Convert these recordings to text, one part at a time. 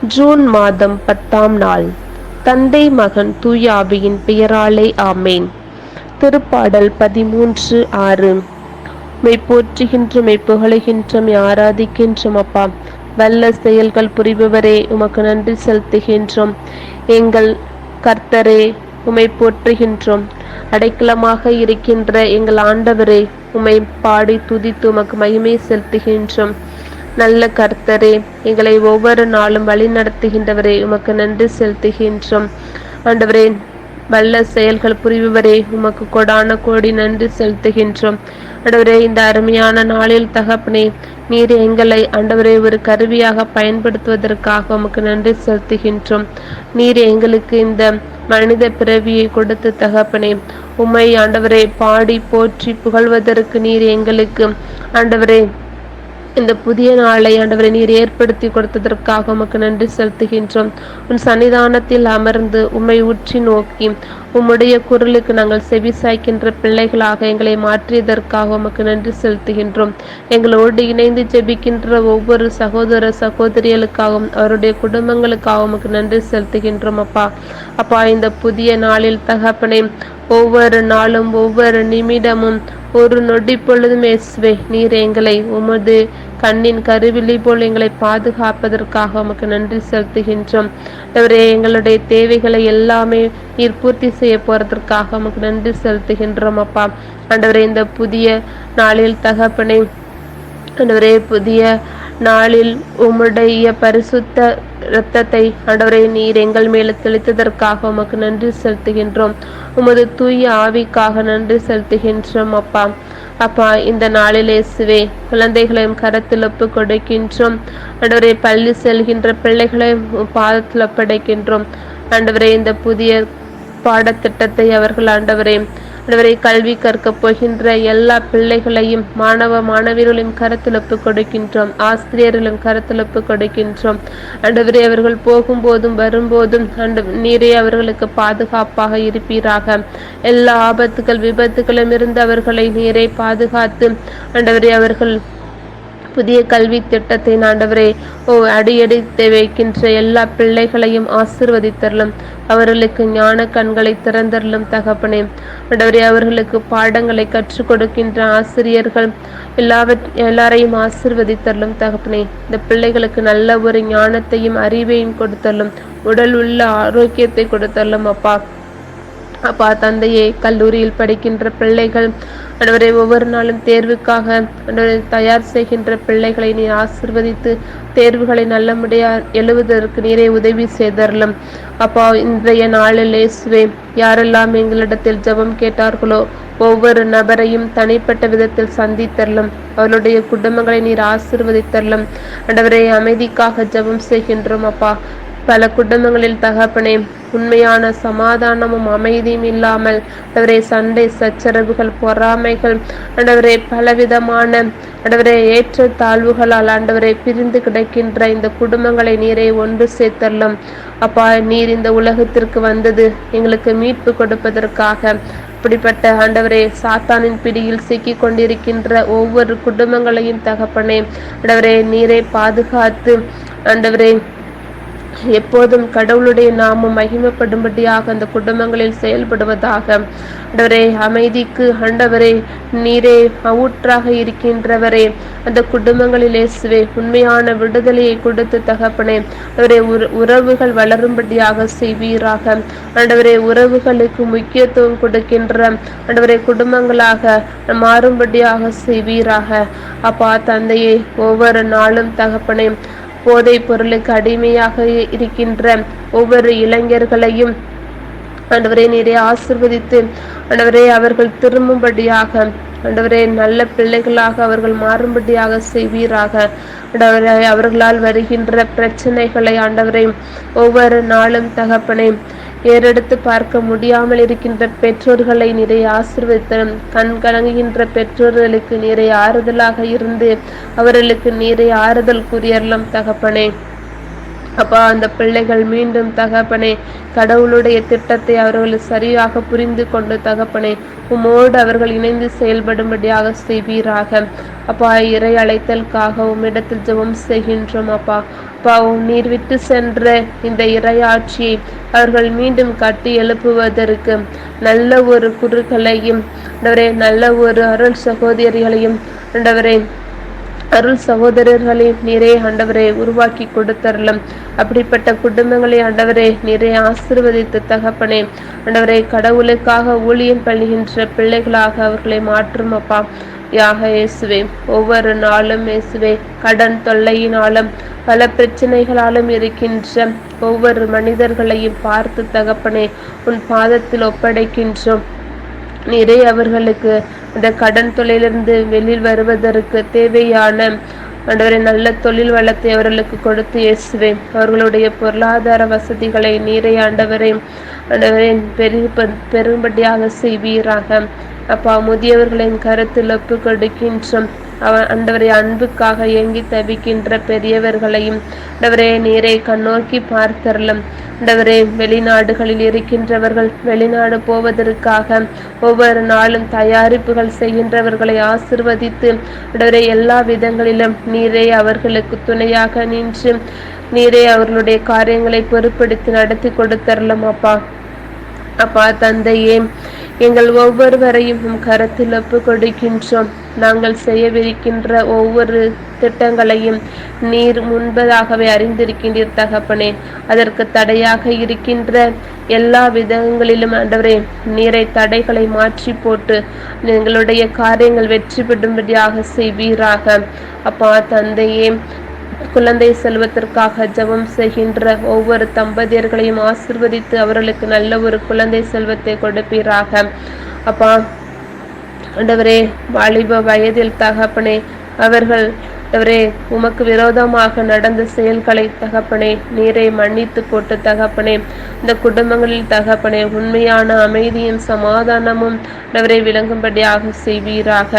June மாதம் பத்தாம் நாள். தந்தை மகன் தூயாவியின் பெயராலே ஆமேன். திருப்பாடல் பதிமூன்று ஆறு. மெய் போற்றுகின்றும் மெய் புகழுகின்றும் ஆராதிக்கின்றோம் அப்பா. வல்ல செயல்கள் புரிபவரே உமக்கு நன்றி செலுத்துகின்றோம். எங்கள் கர்த்தரே உமை போற்றுகின்றோம். அடைக்கலமாக இருக்கின்ற எங்கள் ஆண்டவரே உமை பாடி துதித்து உமக்கு மகிமை செலுத்துகின்றோம். நல்ல கர்த்தரே எங்களை ஒவ்வொரு நாளும் வழி நடத்துகின்றவரே உமக்கு நன்றி செலுத்துகின்றோம். ஆண்டவரே வல்ல செயல்கள் புரிபவரே உமக்கு கொடான கோடி நன்றி செலுத்துகின்றோம். ஆண்டவரே இந்த அருமையான நாளில் தகப்பனே நீர் எங்களை ஆண்டவரே ஒரு கருவியாக பயன்படுத்துவதற்காக உமக்கு நன்றி செலுத்துகின்றோம். நீர் எங்களுக்கு இந்த மனித பிறவியை கொடுத்து தகப்பனே உமை ஆண்டவரே பாடி போற்றி புகழ்வதற்கு நீர் எங்களுக்கு ஆண்டவரே இந்த புதிய நாளை ஆண்டவரை நீர் ஏற்படுத்தி கொடுத்ததற்காக உமக்கு நன்றி செலுத்துகின்றோம். உன் சன்னிதானத்தில் அமர்ந்து உம்மை உற்றி நோக்கி உம்முடைய குரலுக்கு நாங்கள் செவி சாய்க்கின்ற பிள்ளைகளாக எங்களை மாற்றியதற்காக உமக்கு நன்றி செலுத்துகின்றோம். எங்களோடு இணைந்து ஜெபிக்கின்ற ஒவ்வொரு சகோதர சகோதரிகளுக்காகவும் அவருடைய குடும்பங்களுக்காகவும் உமக்கு நன்றி செலுத்துகின்றோம் அப்பா. அப்பா இந்த புதிய நாளில் தகப்பனை ஒவ்வொரு நாளும் ஒவ்வொரு நிமிடமும் ஒரு நொடி பொழுதும் இயேசுவே நீர் எங்களை உமது கண்ணின் கருவிழி போல் எங்களை பாதுகாப்பதற்காக உமக்கு நன்றி செலுத்துகின்றோம். அவரே எங்களுடைய தேவைகளை எல்லாமே நீர் பூர்த்தி செய்ய போறதற்காக உமக்கு நன்றி செலுத்துகின்றோம் அப்பா. ஆண்டவரே இந்த புதிய நாளில் தகப்பனை ஆண்டவரே புதிய நாளில் உம்முடைய பரிசுத்த இரத்தத்தை ஆண்டவரே நீர் எங்கள் மேல தெளித்ததற்காக உமக்கு நன்றி செலுத்துகின்றோம். உமது தூய ஆவிக்காக நன்றி செலுத்துகின்றோம் அப்பா. அப்பா இந்த நாளில் இயேசுவே குழந்தைகளையும் கரத்தில் ஒப்பு கொடுக்கின்றோம் ஆண்டவரே பள்ளி செல்கின்ற பிள்ளைகளையும் பாதத்தில் ஒப்படைக்கின்றோம். ஆண்டவரே இந்த புதிய பாடத்திட்டத்தை அவர்கள் ஆண்டவரே ஆண்டவரை கல்வி கற்கப் போகின்ற எல்லா பிள்ளைகளையும் மாணவ மாணவியர்களையும் கருத்துலப்பு கொடுக்கின்றோம். ஆசிரியர்களும் கருத்துலப்பு கொடுக்கின்றோம். ஆண்டவரே அவர்கள் போகும்போதும் வரும்போதும் அண்டு நீரே அவர்களுக்கு பாதுகாப்பாக இருப்பீராக. எல்லா ஆபத்துகள் விபத்துகளும் இருந்து அவர்களை நீரை பாதுகாத்து ஆண்டவரே அவர்கள் புதிய கல்வி திட்டத்தை ஆண்டவரே ஓ அடியடித்து வைக்கின்ற எல்லா பிள்ளைகளையும் ஆசிர்வதித்தரலும் அவர்களுக்கு ஞான கண்களை திறந்தரலும் தகப்பனே. ஆண்டவரே அவர்களுக்கு பாடங்களை கற்றுக் கொடுக்கின்ற ஆசிரியர்கள் எல்லாவற் எல்லாரையும் ஆசிர்வதித்தரலும் தகப்பனே. இந்த பிள்ளைகளுக்கு நல்ல ஒரு ஞானத்தையும் அறிவையும் கொடுத்தரலும் உடல் உள்ள ஆரோக்கியத்தை கொடுத்தரலும் அப்பா. அப்பா தந்தையே கல்லூரியில் படிக்கின்ற பிள்ளைகள் ஆண்டவரை ஒவ்வொரு நாளும் தேர்வுக்காக ஆண்டவரை தயார் செய்கின்ற பிள்ளைகளை நீ ஆசிர்வதித்து தேர்வுகளை நல்ல நல்லபடியா எழுவதற்கு நீரே உதவி செய்தரலும். அப்பா இன்றைய நாளில் இயேசுவே யாரெல்லாம் எங்களிடத்தில் ஜெபம் கேட்டார்களோ ஒவ்வொரு நபரையும் தனிப்பட்ட விதத்தில் சந்தித்தரலும் அவருடைய குடும்பங்களை நீர் ஆசிர்வதித்தரலும். ஆண்டவரை அமைதிக்காக ஜெபம் செய்கின்றோம் அப்பா. பல குடும்பங்களில் தகப்பனே உண்மையான சமாதானமும் அமைதியும் இல்லாமல் ஆண்டவரே சண்டை சச்சரவுகள் பொறாமைகள் அண்டவரே பலவிதமான ஆண்டவரே ஏற்ற தாழ்வுகளால் ஆண்டவரை பிரிந்து கிடக்கின்ற இந்த குடும்பங்களை நீரை ஒன்று சேர்த்தள்ளும் அப்பா நீர் இந்த உலகத்திற்கு வந்தது எங்களுக்கு மீட்பு கொடுப்பதற்காக. அப்படிப்பட்ட ஆண்டவரே சாத்தானின் பிடியில் சிக்கி கொண்டிருக்கின்ற ஒவ்வொரு குடும்பங்களையும் தகப்பனே ஆண்டவரே நீரை பாதுகாத்து ஆண்டவரே எப்போதும் கடவுளுடைய நாமம் மகிமைப்படும்படியாக அந்த குடும்பங்களில் செயல்படுவதாக. ஆண்டவரே அமைதிக்கு ஆண்டவரே நீரே ஊற்றாக இருக்கின்றவரே அந்த குடும்பங்களில் இயேசுவே உண்மையான விடுதலையை கொடுத்து தகப்பனே அவரே உறவுகள் வளரும்படியாக செய்வீராக. ஆண்டவரே உறவுகளுக்கு முக்கியத்துவம் கொடுக்கின்ற ஆண்டவரே குடும்பங்களாக மாறும்படியாக செய்வீராக. அப்பா தந்தையை ஒவ்வொரு நாளும் தகப்பனே போதைப் பொருளுக்கு அடிமையாக இருக்கின்ற ஒவ்வொரு இளைஞர்களையும் ஆண்டவரே நீரே ஆசிர்வதித்து ஆண்டவரே அவர்கள் திரும்பும்படியாக ஆண்டவரே நல்ல பிள்ளைகளாக அவர்கள் மாறும்படியாக செய்வீராக. ஆண்டவரே அவர்களால் வருகின்ற பிரச்சனைகளை ஆண்டவரை ஒவ்வொரு நாளும் தகப்பனை ஏறெடுத்து பார்க்க முடியாமல் இருக்கின்ற பெற்றோர்களை நிறைய ஆசிர்வதித்தரும் கண் கலங்குகின்ற பெற்றோர்களுக்கு நிறைய ஆறுதலாக இருந்து அவர்களுக்கு நிறைய ஆறுதல் கூறியறலாம் தகப்பனே. அப்பா அந்த பிள்ளைகள் மீண்டும் தகப்பனே கடவுளுடைய திட்டத்தை அவர்கள் சரியாக புரிந்து கொண்டு தகப்பனே உமோடு அவர்கள் இணைந்து செயல்படும்படியாக செய்வீராக. அப்பா இறை அழைத்தலுக்காக உம்மிடத்தில் ஜெபம் செய்கின்றோம் அப்பா. அப்பா நீர் விட்டு சென்ற இந்த இரையாட்சியை அவர்கள் மீண்டும் கட்டி எழுப்புவதற்கு நல்ல ஒரு குருக்களையும் நல்ல ஒரு அருள் சகோதரிகளையும் ஆண்டவரே அருள் சகோதரர்களை நிறைய ஆண்டவரை உருவாக்கி கொடுத்தரலும் அப்படிப்பட்ட குடும்பங்களை ஆண்டவரே நிறைய ஆசிர்வதித்து தகப்பனே ஆண்டவரை கடவுளுக்காக ஊழியம் பண்ணுகின்ற பிள்ளைகளாக அவர்களை மாற்றும் அப்பா யாக இயேசுவே ஒவ்வொரு நாளும் இயேசுவே கடன் தொல்லையினாலும் பல பிரச்சனைகளாலும் இருக்கின்ற ஒவ்வொரு மனிதர்களையும் பார்த்து தகப்பனே உன் பாதத்தில் ஒப்படைக்கின்றோம். நிறைய அவர்களுக்கு அந்த கடன் தொழிலிருந்து வெளியில் வருவதற்கு தேவையான ஆண்டவரை நல்ல தொழில் வளத்தை அவர்களுக்கு கொடுத்து இயேசுவேன் அவர்களுடைய பொருளாதார வசதிகளை நீரை ஆண்டவரை ஆண்டவரை பெரு பெரும்படியாக செய்வீராக. அப்பா முதியவர்களின் கருத்தில் ஒப்பு கொடுக்கின்றோம். அண்டவரை அன்புக்காக ஏங்கி தவிக்கின்ற பெரியவர்களையும் அண்டவரே நீரை கண்ணோக்கி பார்த்தரலும். அண்டவரே வெளிநாடுகளில் இருக்கின்றவர்கள் வெளிநாடு போவதற்காக ஒவ்வொரு நாளும் தயாரிப்புகள் செய்கின்றவர்களை ஆசிர்வதித்து அண்டவரே எல்லா விதங்களிலும் நீரை அவர்களுக்கு துணையாக நின்று நீரே அவர்களுடைய காரியங்களை பொறுப்படுத்தி நடத்தி கொடுத்தரலும் அப்பா. அப்பா தந்தையே எங்கள் ஒவ்வொருவரையும் உம் கரத்தில் ஒப்பு கொடுக்கின்றோம் நாங்கள் செய்யவிருக்கின்ற ஒவ்வொரு திட்டங்களையும் நீர் முன்பதாகவே அறிந்திருக்கின்றீர் தகப்பனே. அதற்கு தடையாக இருக்கின்ற எல்லா விதங்களிலும் ஆண்டவரே நீரை தடைகளை மாற்றி போட்டு எங்களுடைய காரியங்கள் வெற்றி பெறும்படியாக செய்வீராக. அப்பா தந்தையே குழந்தை செல்வத்திற்காக ஜெபம் செய்கின்ற ஒவ்வொரு தம்பதியர்களையும் ஆசிர்வதித்து அவர்களுக்கு நல்ல ஒரு குழந்தை செல்வத்தை கொடுப்பீராக. அப்பா ஆண்டவரே வாலிப வயதில் தகப்பனே அவர்கள் ஆண்டவரே உமக்கு விரோதமாக நடந்த செயல்களை தகப்பனே நீரை மன்னித்து போட்டு தகப்பனே இந்த குடும்பங்களில் தகப்பனே உண்மையான அமைதியும் சமாதானமும் அவரை விளங்கும்படியாக செய்வீராக.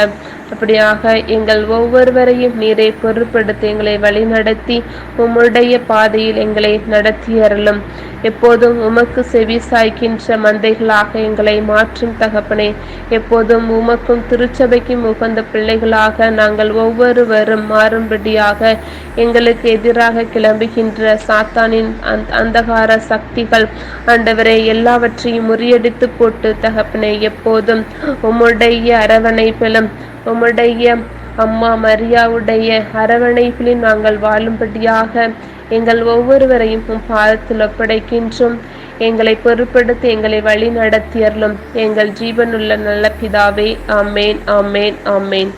அப்படியாக எங்கள் ஒவ்வொருவரையும் நீரை பொருட்படுத்தி எங்களை வழிநடத்தி உம்முடைய பாதையில் எங்களை நடத்தியறலும் எப்போதும் உமக்கு செவி சாய்க்கின்ற மந்தைகளாக எங்களை மாற்றும் தகப்பனே. எப்போதும் உமக்கும் திருச்சபைக்கும் உகந்த பிள்ளைகளாக நாங்கள் ஒவ்வொருவரும் மாறும்படியாக எங்களுக்கு எதிராக கிளம்புகின்ற சாத்தானின் அந்தகார சக்திகள் ஆண்டவரை எல்லாவற்றையும் முறியடித்து போட்டு தகப்பனே எப்போதும் உம்முடைய அரவணைப்பிலும் உம்முடைய அம்மா மரியாவுடைய அரவணைப்பிலும் நாங்கள் வாழும்படியாக எங்கள் ஒவ்வொருவரையும் உம் பாதத்தில் ஒப்படைக்கின்றோம். எங்களை பொருட்படுத்தி எங்களை வழி நடத்தியர்களும் எங்கள் ஜீவனுள்ள நல்ல பிதாவே ஆமேன் ஆமேன் ஆமேன்.